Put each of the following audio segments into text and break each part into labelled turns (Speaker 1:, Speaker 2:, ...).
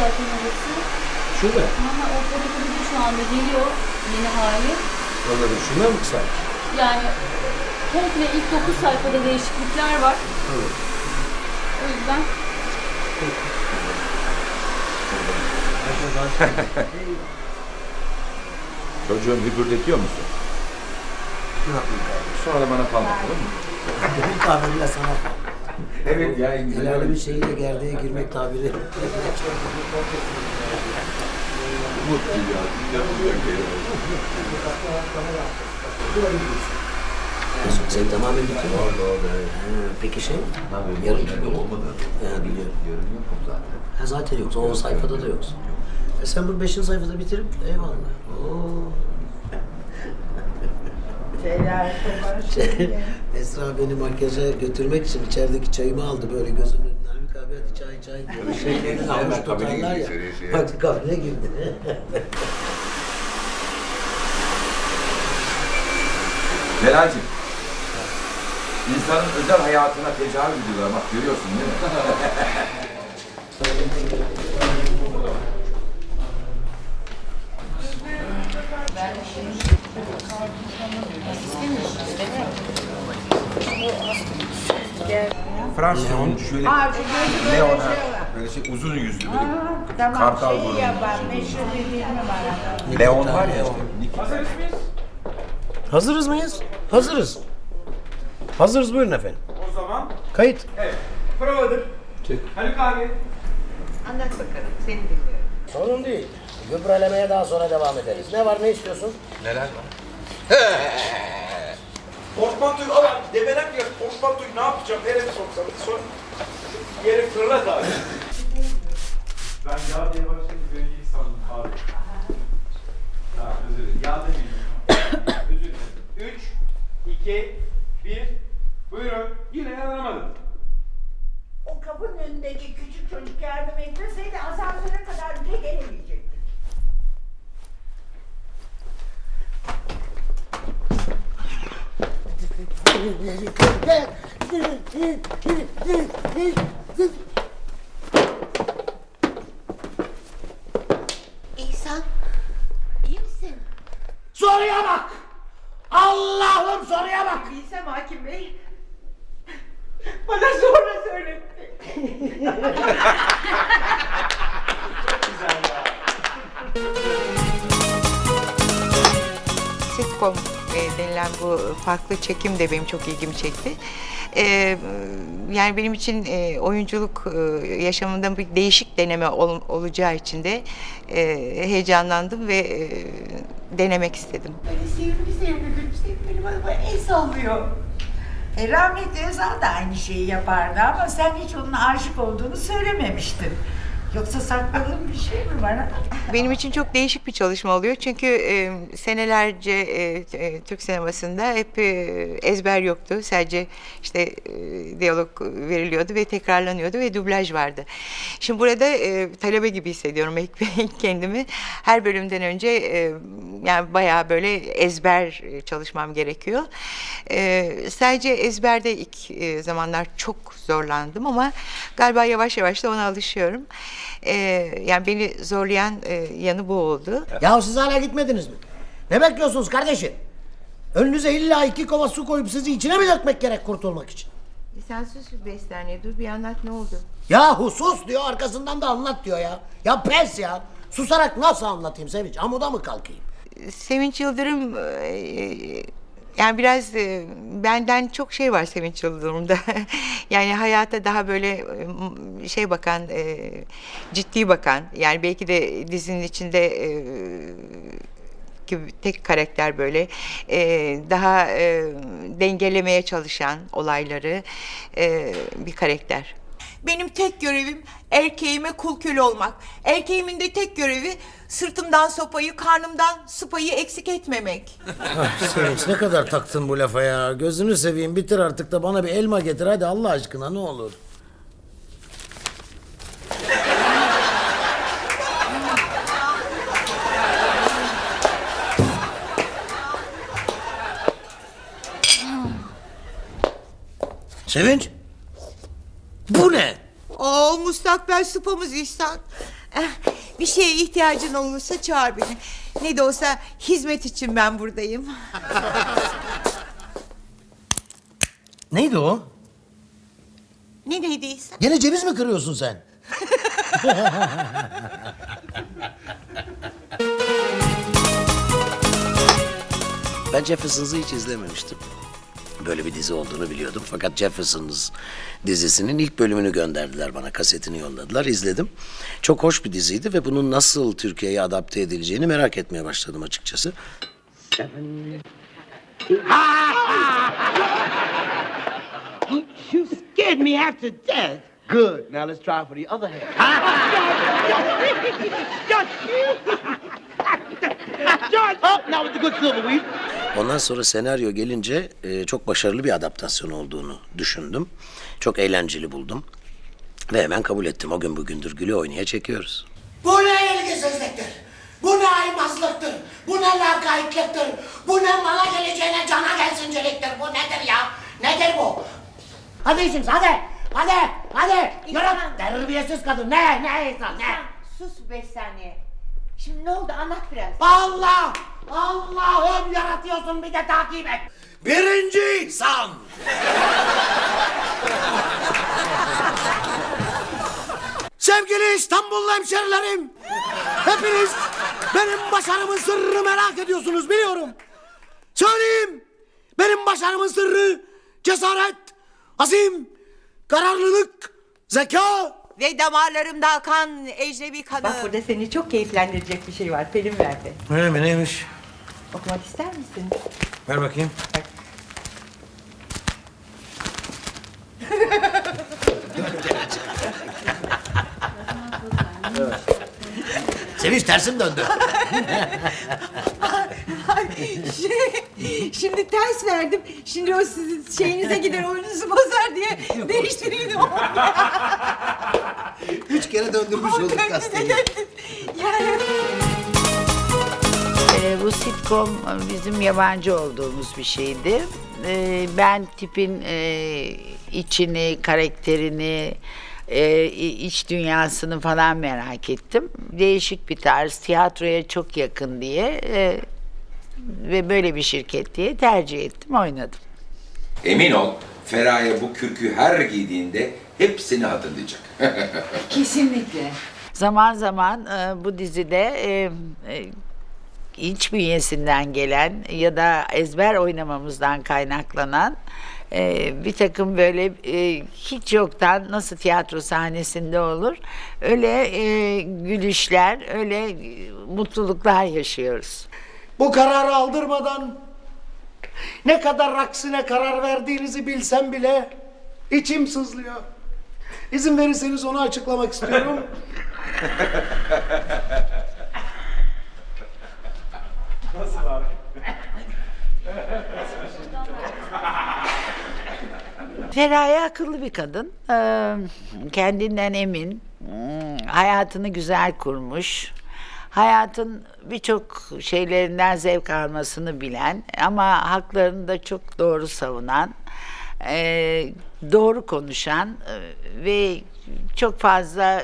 Speaker 1: zaten orası.
Speaker 2: Şurada.
Speaker 1: Ama o fotokopi şu anda geliyor yeni hali.
Speaker 2: Anladım. Şundan mı kısa?
Speaker 1: Yani komple ilk 9 sayfada değişiklikler var.
Speaker 2: Evet.
Speaker 1: O yüzden
Speaker 3: Çocuğun hüpürdetiyor musun? Sonra da bana kalmak olur mu?
Speaker 2: Bir tabiriyle sana.
Speaker 3: Evet ya
Speaker 2: El alemin şeyiyle gerdeğe girmek tabiri.
Speaker 3: Mutlu ya.
Speaker 2: Sen tamamen bitti mi?
Speaker 3: Orada orada
Speaker 2: Peki şey?
Speaker 3: Tabii
Speaker 2: Yarın
Speaker 3: nerede olmadı.
Speaker 2: Ha, biliyorum.
Speaker 3: Yorum yokum zaten.
Speaker 2: Ha, zaten yoksa 10 sayfada da yoksa. E sen bu 5. sayfada bitirip eyvallah. Oo.
Speaker 4: Şeyler,
Speaker 2: Şey, Esra beni makyaja götürmek için içerideki çayımı aldı böyle gözümün önüne. Haluk abi hadi çay çay diyor. Şeylerini
Speaker 3: Hemen
Speaker 2: almış tutarlar ya.
Speaker 3: gidiyor, şeye.
Speaker 2: Bak kabine girdi.
Speaker 3: Melal'cim. İnsanın özel hayatına tecavüz ediyorlar bak görüyorsun değil mi? Fransızın şöyle
Speaker 4: Aa, şu gözü böyle
Speaker 3: Leon'a
Speaker 4: şey var.
Speaker 3: böyle şey uzun yüzlü böyle
Speaker 4: Aa, tamam,
Speaker 3: kartal
Speaker 4: şey
Speaker 3: burunlu.
Speaker 4: yapan, meşhur bir filmi var.
Speaker 3: Leon var ya işte. Nick-
Speaker 2: Hazırız mıyız? Hazırız. Hazırız buyurun efendim.
Speaker 5: O zaman
Speaker 2: Kayıt.
Speaker 5: evet. Provadır.
Speaker 2: Çek.
Speaker 5: Haluk abi.
Speaker 4: Anlat bakalım, seni dinliyorum.
Speaker 2: Sorun değil. Gübrelemeye daha sonra devam ederiz. Ne var ne istiyorsun?
Speaker 3: Neler var?
Speaker 5: Portmantoyu al abi. Debenem ya. Portmantoyu ne yapacağım? Nereye soksam? Sonra yere fırlat abi. ben yağ diye beni ilk sandım abi. Ha, özür dilerim. Yağ demeyeyim. özür dilerim. 3, 2, 1. Buyurun. Yine yaranamadım.
Speaker 4: O kapının önündeki küçük çocuk yardım etmeseydi asansöre kadar bile gelemeyecektik.
Speaker 6: İhsan, iyi misin?
Speaker 2: Soruya bak! Allah'ım soruya bak!
Speaker 4: Bilsem hakim bey. Bana sonra söyletti.
Speaker 7: sitcom e, denilen bu farklı çekim de benim çok ilgimi çekti. E, yani benim için e, oyunculuk e, yaşamında bir değişik deneme ol- olacağı için de heyecanlandım ve denemek istedim.
Speaker 4: Böyle sevimli sevimli gülümseyip benim adıma el sallıyor. E, rahmetli Özal da aynı şeyi yapardı ama sen hiç onun aşık olduğunu söylememiştin. Yoksa sakladığın bir şey mi var?
Speaker 7: Benim için çok değişik bir çalışma oluyor çünkü e, senelerce e, e, Türk sinemasında hep e, ezber yoktu. Sadece işte e, diyalog veriliyordu ve tekrarlanıyordu ve dublaj vardı. Şimdi burada e, talebe gibi hissediyorum kendimi. Her bölümden önce e, yani bayağı böyle ezber çalışmam gerekiyor. E, sadece ezberde ilk e, zamanlar çok zorlandım ama galiba yavaş yavaş da ona alışıyorum. E, yani beni zorlayan e, yanı bu oldu.
Speaker 2: Ya siz hala gitmediniz mi? Ne bekliyorsunuz kardeşim? Önünüze illa iki kova su koyup sizi içine mi dökmek gerek kurtulmak için?
Speaker 7: E, Sen sus bir beş saniye dur bir anlat ne oldu?
Speaker 2: Yahu sus diyor arkasından da anlat diyor ya. Ya pes ya. Susarak nasıl anlatayım Sevinç? Amuda mı kalkayım?
Speaker 7: Sevinç Yıldırım e, yani biraz e, benden çok şey var Sevinç Yıldırım'da. yani hayata daha böyle e, şey bakan, e, ciddi bakan. Yani belki de dizinin içinde e, tek karakter böyle e, daha e, dengelemeye çalışan olayları e, bir karakter.
Speaker 8: Benim tek görevim erkeğime kul köle olmak. Erkeğimin de tek görevi sırtımdan sopayı, karnımdan sıpayı eksik etmemek.
Speaker 2: Sevinç ne kadar taktın bu lafa ya. Gözünü seveyim bitir artık da bana bir elma getir hadi Allah aşkına ne olur. Sevinç. Bu ne?
Speaker 8: Oo Mustafa müstakbel supamız İhsan. Eh, Bir şeye ihtiyacın olursa çağır beni. Ne de olsa hizmet için ben buradayım.
Speaker 2: Neydi o?
Speaker 8: Ne neydi İhsan?
Speaker 2: Gene ceviz mi kırıyorsun sen?
Speaker 9: Ben Jeffersons'ı hiç izlememiştim. Böyle bir dizi olduğunu biliyordum. Fakat Jeffersons dizisinin ilk bölümünü gönderdiler bana. Kasetini yolladılar. izledim. Çok hoş bir diziydi ve bunun nasıl Türkiye'ye adapte edileceğini merak etmeye başladım açıkçası.
Speaker 10: You scared me half to death. Good. Now let's try for the other half. George! George! Oh, now with the good silver weave.
Speaker 9: Ondan sonra senaryo gelince e, çok başarılı bir adaptasyon olduğunu düşündüm. Çok eğlenceli buldum. Ve hemen kabul ettim. O gün bugündür gülü oynaya çekiyoruz.
Speaker 2: Bu ne ilgisizliktir? Bu ne aymazlıktır? Bu ne lakaytlıktır? Bu ne mala geleceğine cana gelsinceliktir? Bu nedir ya? Nedir bu? Hadi işiniz hadi. Hadi. Hadi. Yürü. Terbiyesiz kadın. Ne? Ne insan? Ne?
Speaker 8: Sus beş saniye. Şimdi ne oldu anlat biraz.
Speaker 2: Allah! Allah'ım yaratıyorsun bir de takip et. Birinci insan. Sevgili İstanbul hemşerilerim. Hepiniz benim başarımın sırrını merak ediyorsunuz biliyorum. Söyleyeyim. Benim başarımın sırrı cesaret, azim, kararlılık, zeka,
Speaker 8: Ve damarlarımda akan ecnebi kanı. Bak burada seni çok keyiflendirecek bir şey var. Pelin verdi.
Speaker 2: Öyle mi neymiş?
Speaker 8: Okumak ister misin?
Speaker 2: Ver bakayım. Sevinç tersim döndü.
Speaker 8: Şey, Şimdi ters verdim. Şimdi o sizin şeyinize gider oyununuzu bozar diye değiştireyim.
Speaker 2: Kere döndürmüş olduk gazeteyi.
Speaker 8: yani
Speaker 11: Ee, bu sitcom bizim yabancı olduğumuz bir şeydi. Ee, ben tipin e, içini, karakterini, e, iç dünyasını falan merak ettim. Değişik bir tarz, tiyatroya çok yakın diye e, ve böyle bir şirket diye tercih ettim, oynadım.
Speaker 3: Emin ol Feraye bu kürkü her giydiğinde hepsini hatırlayacak.
Speaker 8: kesinlikle.
Speaker 11: Zaman zaman e, bu dizide e, e, iç bünyesinden gelen ya da ezber oynamamızdan kaynaklanan e, bir takım böyle e, hiç yoktan nasıl tiyatro sahnesinde olur öyle e, gülüşler, öyle e, mutluluklar yaşıyoruz.
Speaker 2: Bu kararı aldırmadan ne kadar aksine karar verdiğinizi bilsem bile içim sızlıyor. İzin verirseniz onu açıklamak istiyorum.
Speaker 5: Nasıl abi?
Speaker 11: Feraye akıllı bir kadın. Ee, kendinden emin. Hmm, Hayatını güzel kurmuş. Hayatın birçok şeylerinden zevk almasını bilen ama haklarını da çok doğru savunan, ee, doğru konuşan e, ve çok fazla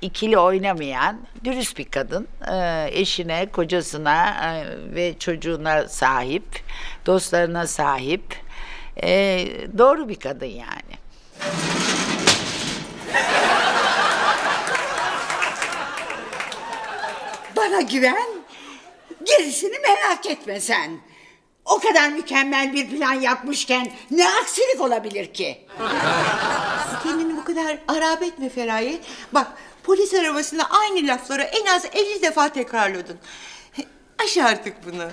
Speaker 11: ikili oynamayan dürüst bir kadın. Ee, eşine, kocasına e, ve çocuğuna sahip, dostlarına sahip. Doğru bir kadın yani.
Speaker 4: Bana güven. Gerisini merak etme sen. O kadar mükemmel bir plan yapmışken ne aksilik olabilir ki?
Speaker 8: Kendini bu kadar harap etme Feraye. Bak polis arabasında aynı lafları en az 50 defa tekrarladın. Aş artık bunu.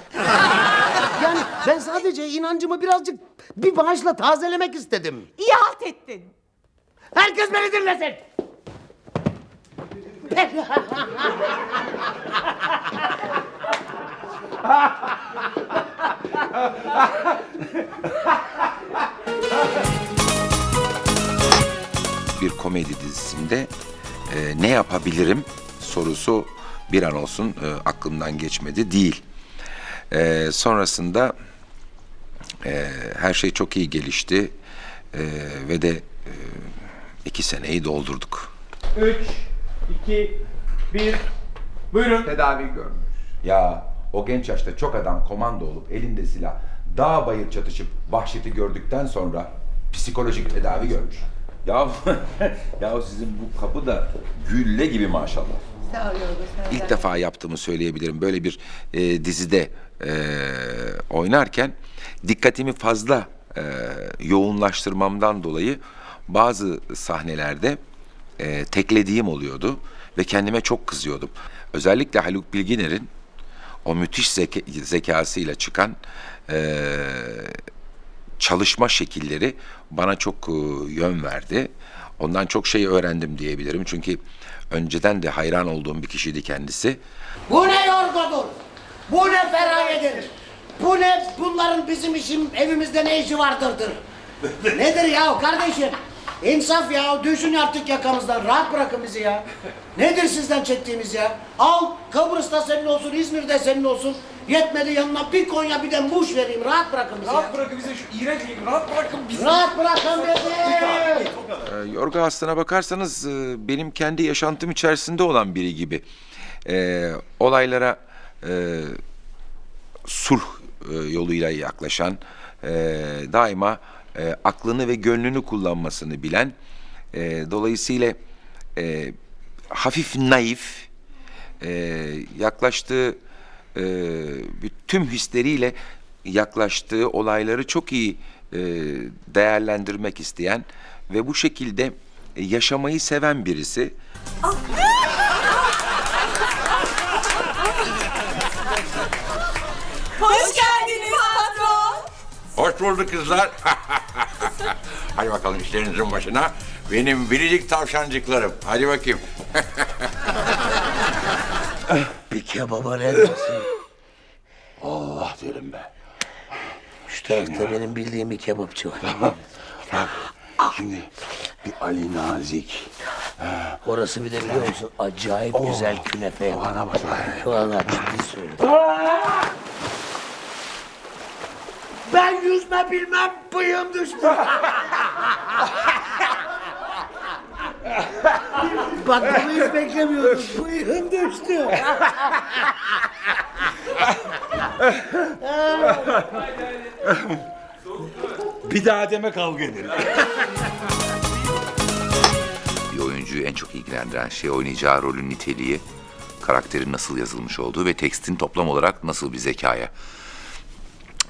Speaker 2: Yani ben sadece inancımı birazcık bir bağışla tazelemek istedim.
Speaker 8: İyi halt ettin.
Speaker 2: Herkes beni dinlesin.
Speaker 3: bir komedi dizisinde e, ne yapabilirim sorusu bir an olsun e, aklımdan geçmedi değil. E, sonrasında e, her şey çok iyi gelişti E, ve de e, iki seneyi doldurduk.
Speaker 5: 3, 2, 1. Buyurun.
Speaker 3: Tedavi görmüş. Ya o genç yaşta çok adam komando olup elinde silah dağ bayır çatışıp vahşeti gördükten sonra psikolojik tedavi görmüş. Ya ya sizin bu kapı da gülle gibi maşallah.
Speaker 8: Sağ ol Yorgo,
Speaker 3: İlk defa yaptığımı söyleyebilirim. Böyle bir e, dizide e, oynarken dikkatimi fazla e, yoğunlaştırmamdan dolayı bazı sahnelerde e, teklediğim oluyordu ve kendime çok kızıyordum. Özellikle Haluk Bilginer'in o müthiş zeka, zekasıyla çıkan e, çalışma şekilleri bana çok e, yön verdi. Ondan çok şey öğrendim diyebilirim. Çünkü önceden de hayran olduğum bir kişiydi kendisi.
Speaker 2: Bu ne yorgodur? Bu ne ferayedir? Bu ne bunların bizim işim evimizde ne işi vardırdır? Nedir ya kardeşim? İnsaf ya düşün artık yakamızdan rahat bırakın bizi ya. Nedir sizden çektiğimiz ya? Al Kıbrıs'ta senin olsun İzmir'de senin olsun. Yetmedi yanına bir Konya bir de muş vereyim rahat bırakın bizi ya.
Speaker 5: Rahat bırakın bize şu iğrenç rahat bırakın bizi.
Speaker 2: Rahat bırakın bizi.
Speaker 3: Ee, Yorga aslına bakarsanız e, benim kendi yaşantım içerisinde olan biri gibi. Ee, olaylara e, sulh e, yoluyla yaklaşan, e, daima e, aklını ve gönlünü kullanmasını bilen, e, dolayısıyla e, hafif naif, e, yaklaştığı e, tüm hisleriyle yaklaştığı olayları çok iyi e, değerlendirmek isteyen ve bu şekilde yaşamayı seven birisi.
Speaker 6: Hoş
Speaker 12: Hoş bulduk kızlar. Hadi bakalım işlerinizin başına. Benim biricik tavşancıklarım. Hadi bakayım.
Speaker 9: Bir kebaba ne dersin?
Speaker 10: Allah derim be.
Speaker 9: Tarafta benim bildiğim bir kebapçı var.
Speaker 10: Bak şimdi bir Ali Nazik.
Speaker 9: Orası bir de biliyor musun acayip güzel künefe yapar.
Speaker 10: Bana bak.
Speaker 9: Valla ciddi söylüyorum.
Speaker 2: Ben yüzme bilmem bıyığım düştü. Bak bunu hiç beklemiyordum. Bıyığım düştü.
Speaker 10: Bir daha deme kavga ederim.
Speaker 3: Bir oyuncuyu en çok ilgilendiren şey oynayacağı rolün niteliği, karakterin nasıl yazılmış olduğu ve tekstin toplam olarak nasıl bir zekaya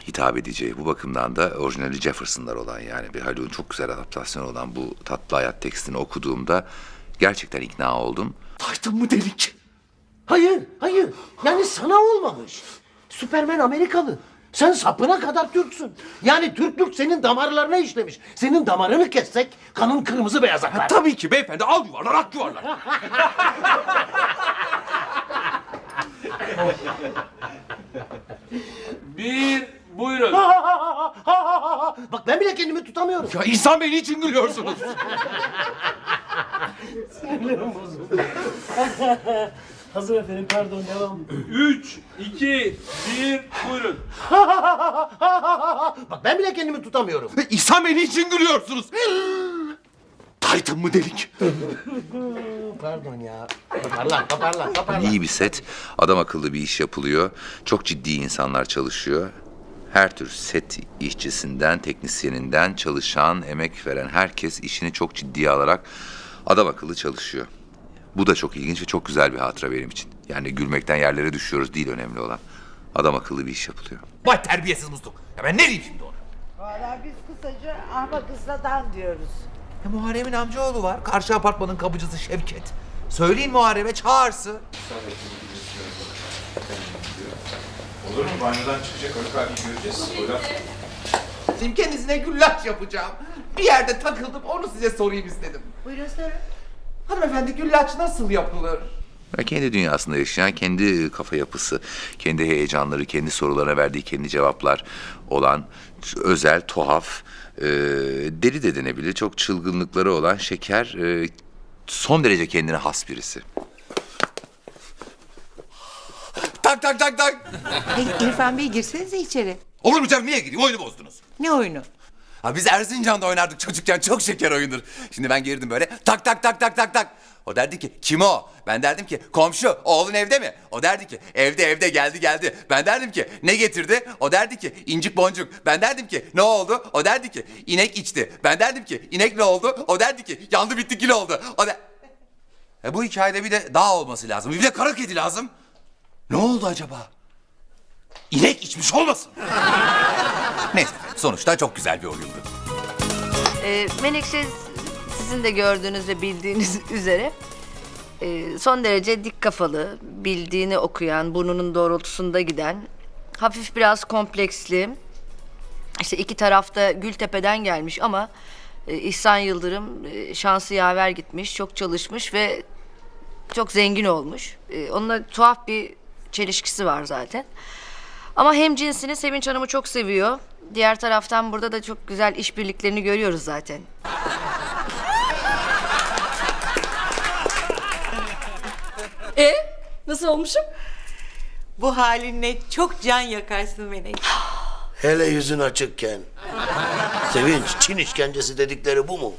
Speaker 3: hitap edeceği. Bu bakımdan da orijinali Jefferson'lar olan yani bir Haluk'un çok güzel adaptasyonu olan bu Tatlı Hayat tekstini okuduğumda gerçekten ikna oldum.
Speaker 2: Taktın mı delik? Hayır, hayır. Yani sana olmamış. Süpermen Amerikalı. Sen sapına kadar Türksün. Yani Türklük senin damarlarına işlemiş. Senin damarını kessek kanın kırmızı beyaz akar.
Speaker 5: Tabii ki beyefendi al yuvarlar ak yuvarlar. Bir buyurun.
Speaker 2: Bak ben bile kendimi tutamıyorum.
Speaker 5: Ya İhsan Bey niçin gülüyorsunuz?
Speaker 2: Hazır efendim pardon devam.
Speaker 5: 3, 2, 1 buyurun.
Speaker 2: Bak ben bile kendimi tutamıyorum.
Speaker 5: İhsan Bey niçin gülüyorsunuz? Taytın mı delik?
Speaker 2: Pardon ya. Toparlan toparlan toparlan.
Speaker 3: İyi bir set, adam akıllı bir iş yapılıyor. Çok ciddi insanlar çalışıyor. Her tür set işçisinden, teknisyeninden, çalışan, emek veren herkes işini çok ciddiye alarak adam akıllı çalışıyor. Bu da çok ilginç ve çok güzel bir hatıra benim için. Yani gülmekten yerlere düşüyoruz değil önemli olan. Adam akıllı bir iş yapılıyor.
Speaker 5: Vay terbiyesiz musluk. Ya ben ne diyeyim şimdi ona?
Speaker 4: Valla biz kısaca Ahmet Isla'dan diyoruz.
Speaker 13: Ya Muharrem'in amcaoğlu var. Karşı apartmanın kapıcısı Şevket. Söyleyin Muharrem'e çağırsın.
Speaker 5: Olur mu? Banyodan çıkacak Haluk abi göreceğiz. Buyurun.
Speaker 13: Kendisine güllaç yapacağım. Bir yerde takıldım onu size sorayım istedim.
Speaker 4: Buyurun sorun.
Speaker 13: Hanımefendi güllaç nasıl yapılır?
Speaker 3: Kendi dünyasında yaşayan, kendi kafa yapısı, kendi heyecanları, kendi sorularına verdiği kendi cevaplar olan özel, tuhaf, e, deli de denebilir, çok çılgınlıkları olan şeker, e, son derece kendine has birisi.
Speaker 13: Tak tak tak tak.
Speaker 7: İrfan Bey girsenize içeri.
Speaker 13: Olur mu canım niye gireyim oyunu bozdunuz.
Speaker 7: Ne oyunu?
Speaker 13: Ha biz Erzincan'da oynardık çocukken çok şeker oyundur. Şimdi ben girdim böyle tak tak tak tak tak tak. O derdi ki kim o? Ben derdim ki komşu oğlun evde mi? O derdi ki evde evde geldi geldi. Ben derdim ki ne getirdi? O derdi ki incik boncuk. Ben derdim ki ne oldu? O derdi ki inek içti. Ben derdim ki inek ne oldu? O derdi ki yandı bitti kil oldu. O da... E bu hikayede bir de dağ olması lazım. Bir de kara kedi lazım. Ne oldu acaba? İnek içmiş olmasın? Neyse sonuçta çok güzel bir oyundu.
Speaker 14: Ee, Menekşe sizin de gördüğünüz ve bildiğiniz üzere e, son derece dik kafalı, bildiğini okuyan, burnunun doğrultusunda giden, hafif biraz kompleksli. İşte iki tarafta Gültepe'den gelmiş ama e, İhsan Yıldırım e, şansı yaver gitmiş, çok çalışmış ve çok zengin olmuş. E, onunla tuhaf bir çelişkisi var zaten. Ama hem cinsini Sevinç Hanım'ı çok seviyor. Diğer taraftan burada da çok güzel işbirliklerini görüyoruz zaten.
Speaker 6: E nasıl olmuşum?
Speaker 8: Bu halinle çok can yakarsın Menekşe.
Speaker 2: Hele yüzün açıkken. Sevinç, Çin işkencesi dedikleri bu mu?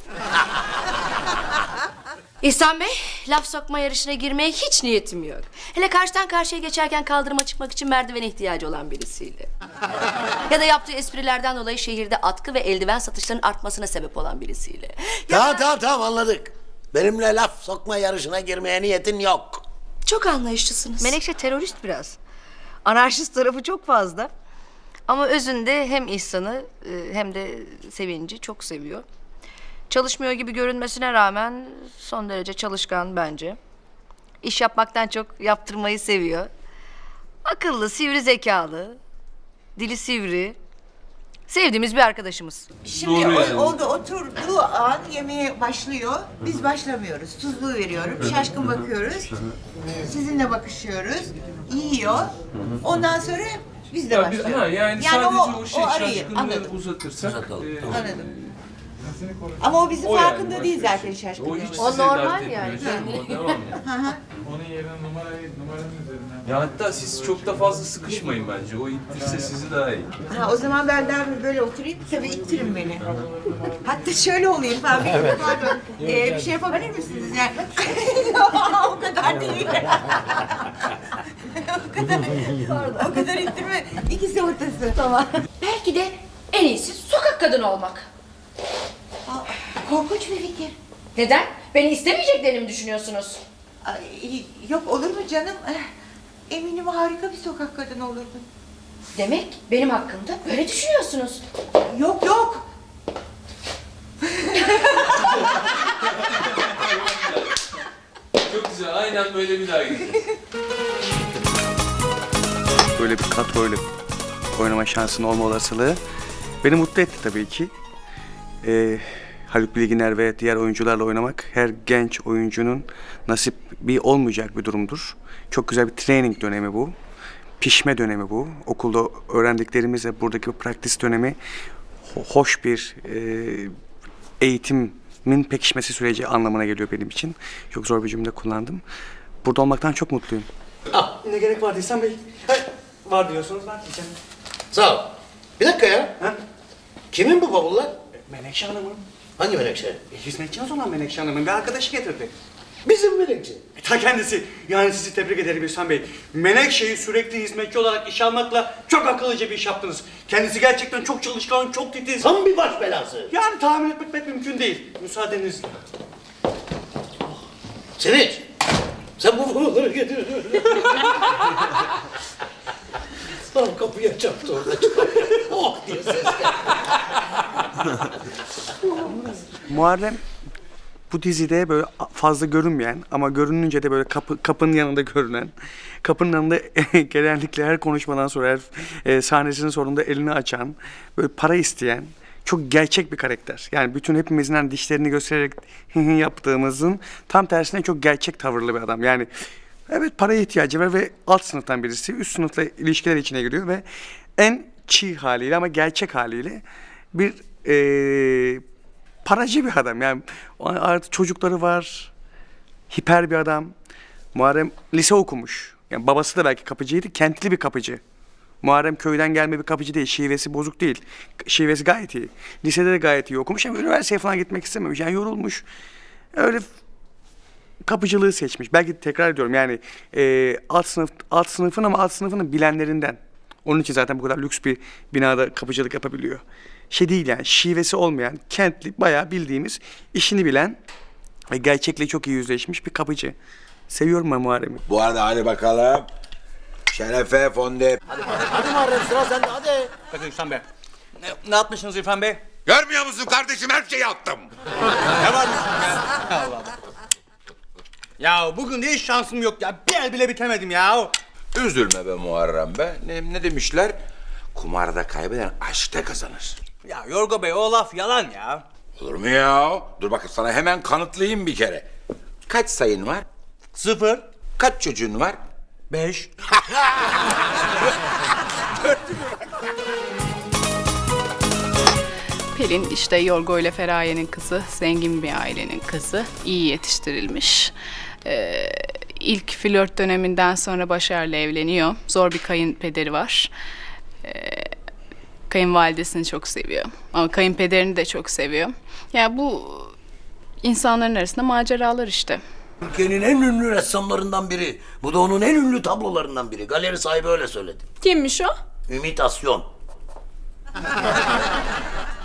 Speaker 14: İhsan Bey, laf sokma yarışına girmeye hiç niyetim yok. Hele karşıdan karşıya geçerken kaldırıma çıkmak için merdivene ihtiyacı olan birisiyle. ya da yaptığı esprilerden dolayı şehirde atkı ve eldiven satışlarının artmasına sebep olan birisiyle.
Speaker 2: Tamam tamam tamam anladık. Benimle laf sokma yarışına girmeye niyetin yok.
Speaker 14: Çok anlayışlısınız. Menekşe terörist biraz. Anarşist tarafı çok fazla. Ama özünde hem İhsan'ı e, hem de Sevinci çok seviyor. Çalışmıyor gibi görünmesine rağmen son derece çalışkan bence. İş yapmaktan çok yaptırmayı seviyor. Akıllı, sivri zekalı, dili sivri. Sevdiğimiz bir arkadaşımız.
Speaker 8: Şimdi o, o da oturduğu an yemeğe başlıyor. Biz başlamıyoruz. Tuzluğu veriyorum. Şaşkın bakıyoruz. Sizinle bakışıyoruz. Yiyor. Ondan sonra biz de
Speaker 5: Ya biz-
Speaker 8: başlıyoruz.
Speaker 5: ha, yani, sadece o, şey
Speaker 8: arayı
Speaker 5: şaşkınlığı
Speaker 8: anladım.
Speaker 5: uzatırsak. e,
Speaker 8: Anladım. Ama o bizim
Speaker 5: O yani,
Speaker 8: farkında
Speaker 5: başka
Speaker 8: değil
Speaker 5: bir
Speaker 8: zaten
Speaker 5: şey.
Speaker 8: şaşkın.
Speaker 5: O hiç
Speaker 14: O normal
Speaker 5: dert etmiyor.
Speaker 14: yani.
Speaker 5: canım, O devam ya.
Speaker 10: Onun yerine numarayı, numaranın üzerinden.
Speaker 5: Ya hatta siz çok da fazla sıkışmayın bence. O ittirse sizi daha iyi.
Speaker 8: Ha, o zaman ben daha böyle oturayım. Tabii ittirin beni. Hatta şöyle olayım falan. Bir, pardon. Ee, bir şey yapabilir misiniz? Yani... o kadar değil. o kadar. O kadar ittirme. İkisi ortası. Tamam.
Speaker 14: Belki de en iyisi sokak kadını olmak.
Speaker 8: Korkunç bir fikir.
Speaker 14: Neden? Beni istemeyeceklerini mi düşünüyorsunuz?
Speaker 8: Ay, yok olur mu canım? Eh, Eminim harika bir sokak kadını olurdun.
Speaker 14: Demek benim hakkımda böyle düşünüyorsunuz.
Speaker 8: Yok yok.
Speaker 5: Çok güzel. Aynen böyle bir daha gideceğiz.
Speaker 15: böyle bir kadroyla oynama şansının olma olasılığı beni mutlu etti tabii ki. Ee, Haluk Bilginer ve diğer oyuncularla oynamak her genç oyuncunun nasip bir olmayacak bir durumdur. Çok güzel bir training dönemi bu. Pişme dönemi bu. Okulda öğrendiklerimizle buradaki bu praktis dönemi ho- hoş bir e, eğitimin pekişmesi süreci anlamına geliyor benim için. Çok zor bir cümle kullandım. Burada olmaktan çok mutluyum.
Speaker 10: Ne gerek var İhsan Bey? Var diyorsunuz ben diyeceğim.
Speaker 2: Sağ ol. Bir dakika ya.
Speaker 10: Ha?
Speaker 2: Kimin bu bavullar?
Speaker 10: Menekşe Hanım'ın.
Speaker 2: Hangi menekşe?
Speaker 10: E, hizmetçiniz olan Menekşe Hanım'ın bir arkadaşı getirdi.
Speaker 2: Bizim menekşe.
Speaker 10: E, ta kendisi. Yani sizi tebrik ederim İhsan Bey. Menekşe'yi sürekli hizmetçi olarak işe almakla çok akıllıca bir iş yaptınız. Kendisi gerçekten çok çalışkan, çok titiz.
Speaker 2: Tam bir baş belası.
Speaker 10: Yani tahmin etmek pek mümkün değil. Müsaadenizle.
Speaker 2: Sevinç. Sen bu bavulları getir. Tam kapıya çarptı orada. oh diye ses geldi.
Speaker 15: Muharrem bu dizide böyle fazla görünmeyen ama görününce de böyle kapı, kapının yanında görünen, kapının yanında genellikle her konuşmadan sonra her e, sahnesinin sonunda elini açan, böyle para isteyen, çok gerçek bir karakter. Yani bütün hepimizin hani dişlerini göstererek yaptığımızın tam tersine çok gerçek tavırlı bir adam. Yani evet paraya ihtiyacı var ve alt sınıftan birisi üst sınıfla ilişkiler içine giriyor ve en çiğ haliyle ama gerçek haliyle bir e, paracı bir adam. Yani artık çocukları var. Hiper bir adam. Muharrem lise okumuş. Yani babası da belki kapıcıydı. Kentli bir kapıcı. Muharrem köyden gelme bir kapıcı değil. Şivesi bozuk değil. Şivesi gayet iyi. Lisede de gayet iyi okumuş ama üniversiteye falan gitmek istememiş. Yani yorulmuş. Öyle kapıcılığı seçmiş. Belki tekrar ediyorum yani e, alt sınıf alt sınıfın ama alt sınıfının bilenlerinden. Onun için zaten bu kadar lüks bir binada kapıcılık yapabiliyor. Şey değil yani şivesi olmayan, kentli, bayağı bildiğimiz, işini bilen ve gerçekle çok iyi yüzleşmiş bir kapıcı. Seviyorum ben Muharrem'i.
Speaker 3: Bu arada hadi bakalım. Şerefe Fondip.
Speaker 9: Hadi Muharrem sıra sende hadi.
Speaker 10: Bakın İhsan Bey. Ne, ne yapmışsınız İrfan Bey?
Speaker 3: Görmüyor musun kardeşim her şeyi yaptım.
Speaker 10: Ne var ya? Allah Allah. Ya bugün de hiç şansım yok ya. Bir el bile bitemedim ya.
Speaker 3: Üzülme be Muharrem be. Ne, ne demişler? Kumarda kaybeden aşkta kazanır.
Speaker 10: Ya Yorgo Bey o laf yalan ya.
Speaker 3: Olur mu ya? Dur bakayım sana hemen kanıtlayayım bir kere. Kaç sayın var?
Speaker 10: Sıfır.
Speaker 3: Kaç çocuğun var?
Speaker 10: Beş.
Speaker 16: Pelin işte Yorgo ile Feraye'nin kızı, zengin bir ailenin kızı, iyi yetiştirilmiş. Ee, ilk flört döneminden sonra Başar'la evleniyor. Zor bir kayınpederi var. Ee, kayınvalidesini çok seviyor. Ama kayınpederini de çok seviyor. Ya bu insanların arasında maceralar işte.
Speaker 2: Türkiye'nin en ünlü ressamlarından biri. Bu da onun en ünlü tablolarından biri. Galeri sahibi öyle söyledi.
Speaker 16: Kimmiş o?
Speaker 2: İmitasyon.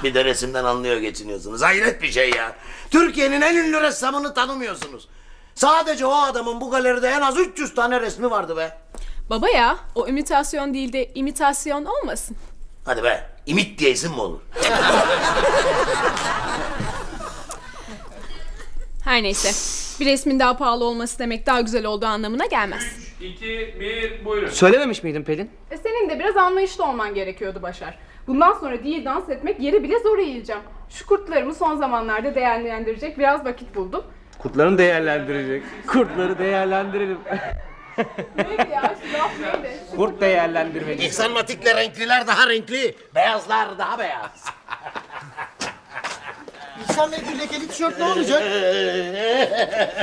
Speaker 2: bir de resimden anlıyor geçiniyorsunuz. Hayret bir şey ya. Türkiye'nin en ünlü ressamını tanımıyorsunuz. Sadece o adamın bu galeride en az 300 tane resmi vardı be.
Speaker 16: Baba ya, o imitasyon değil de imitasyon olmasın.
Speaker 2: Hadi be. İmit diye isim mi olur?
Speaker 16: Her neyse. Bir resmin daha pahalı olması demek daha güzel olduğu anlamına gelmez.
Speaker 5: 2, 1, buyurun.
Speaker 10: Söylememiş miydin Pelin?
Speaker 16: E senin de biraz anlayışlı olman gerekiyordu Başar. Bundan sonra değil dans etmek yere bile zor eğileceğim. Şu kurtlarımı son zamanlarda değerlendirecek biraz vakit buldum.
Speaker 10: Kurtlarını değerlendirecek. Kurtları değerlendirelim
Speaker 16: ya şu laf neydi?
Speaker 10: Kurt değerlendirmeci.
Speaker 2: İhsanmatikle renkliler daha renkli. Beyazlar daha beyaz.
Speaker 9: İhsan Bey bir lekeli tişört ne olacak?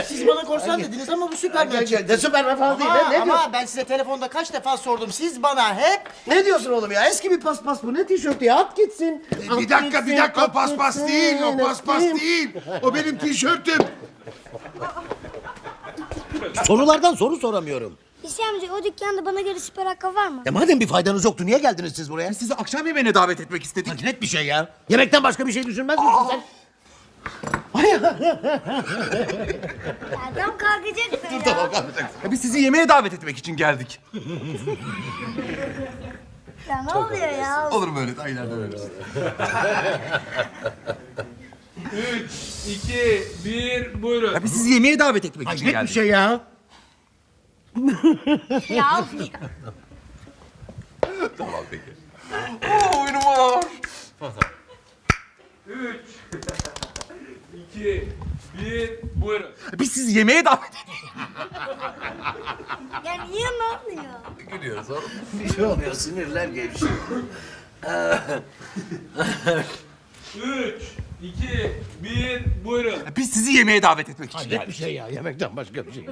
Speaker 9: Siz bana korsan dediniz ama bu Süpermen çıktı.
Speaker 2: Ne Süpermen falan değil.
Speaker 9: Ama,
Speaker 2: Ne, ne diyorsun?
Speaker 9: ama ben size telefonda kaç defa sordum. Siz bana hep
Speaker 2: Ne diyorsun oğlum ya? Eski bir paspas bu. Ne tişörtü ya? At gitsin.
Speaker 3: Bir dakika bir dakika o paspas değil o paspas değil. O benim tişörtüm.
Speaker 2: Sorulardan soru soramıyorum.
Speaker 17: İhsan amca o dükkanda bana göre süper ayakkabı var mı?
Speaker 2: E madem bir faydanız yoktu niye geldiniz siz buraya?
Speaker 10: Sizi akşam yemeğine davet etmek istedik.
Speaker 2: Hayret bir şey ya. Yemekten başka bir şey düşünmez misin sen?
Speaker 17: Adam kalkacaktı ya.
Speaker 10: Tamam kalmayacaksın. Biz sizi yemeğe davet etmek için geldik.
Speaker 17: Ya ne oluyor ya?
Speaker 10: Olur mu öyle? Aynen öyle.
Speaker 5: 3, 2, 1, buyurun.
Speaker 10: Ya biz sizi yemeğe davet etmek için
Speaker 2: Hayret bir
Speaker 10: geldik.
Speaker 2: şey ya.
Speaker 17: Ya
Speaker 10: Tamam peki. Oo oyunum var.
Speaker 5: 3, 2, 1, buyurun.
Speaker 10: Biz sizi yemeğe davet
Speaker 17: ya niye ne oluyor?
Speaker 10: Gülüyoruz oğlum.
Speaker 2: Bir şey oluyor sinirler gevşiyor.
Speaker 5: 3, 2, 1, buyurun.
Speaker 10: Biz sizi yemeğe davet etmek için
Speaker 2: Hayret bir
Speaker 10: geldik.
Speaker 2: şey ya. Yemekten başka bir şey.